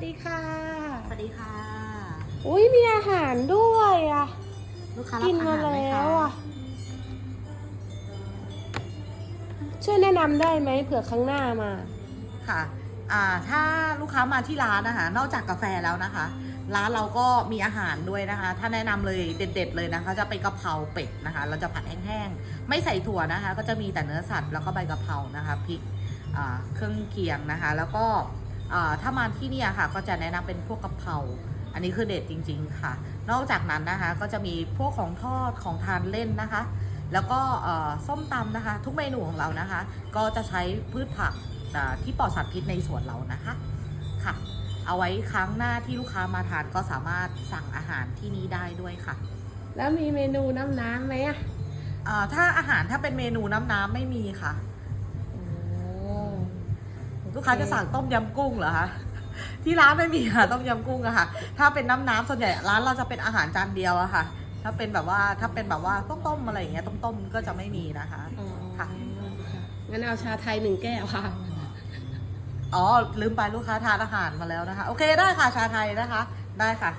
สดีค่ะ สวัสดีค่ะ อุ้ยมีอาหารด้วยอะ ลูกค้ารับกินอามาหารแล้วอะ ช่วยแนะนำได้ไหมเผื่อครั้งหน้ามา ค่ะอ่าถ้าลูกค้ามาที่ร้านนะคะ นอกจากกาแฟแล้วนะคะ ร้านเราก็มีอาหารด้วยนะคะ ถ้าแนะนำเลยเด็ดๆเลยนะคะ จะเป็นกะเพราเป็ดนะคะ เราจะผัดแห้งๆ ไม่ใส่ถั่วนะคะ ก็จะมีแต่เนื้อสัตว์แล้วก็ใบกะเพรานะคะพริกเครื่องเคียงนะคะ แล้วก็ ถ้ามาที่เนี่ยค่ะก็จะแนะนำเป็นพวกกะเพราอันนี้คือเด็ดจริง ๆค่ะ นอกจากนั้นนะคะก็จะมีพวกของทอดของทานเล่นนะคะ แล้วก็เอ่อส้มตำนะคะ ทุกเมนูของเรานะคะ ก็จะใช้พืชผักอ่าที่ปลอดสารพิษในสวนเรานะคะค่ะ เอาไว้ครั้งหน้าที่ลูกค้ามาทานก็สามารถสั่งอาหารที่นี่ได้ด้วยค่ะ แล้วมีเมนูน้ำน้ำไหมอะอ่าถ้าอาหารถ้าเป็นเมนูน้ำน้ำไม่มีค่ะโอ้ ลูกค้าจะสั่งต้มยำกุ้งเหรอคะที่ร้านไม่มีค่ะต้มยำกุ้งอะค่ะ ถ้าเป็นน้ำน้ำส่วนใหญ่ร้านเราจะเป็นอาหารจานเดียวอะค่ะ ถ้าเป็นแบบว่าถ้าเป็นแบบว่าต้มๆอะไรอย่างเงี้ยต้มๆก็จะไม่มีนะคะอ๋อค่ะงั้นเอาชาไทยหนึ่งแก้วค่ะอ๋อลืมไปลูกค้าทานอาหารมาแล้วนะคะ โอเคได้ค่ะชาไทยนะคะ ได้ค่ะ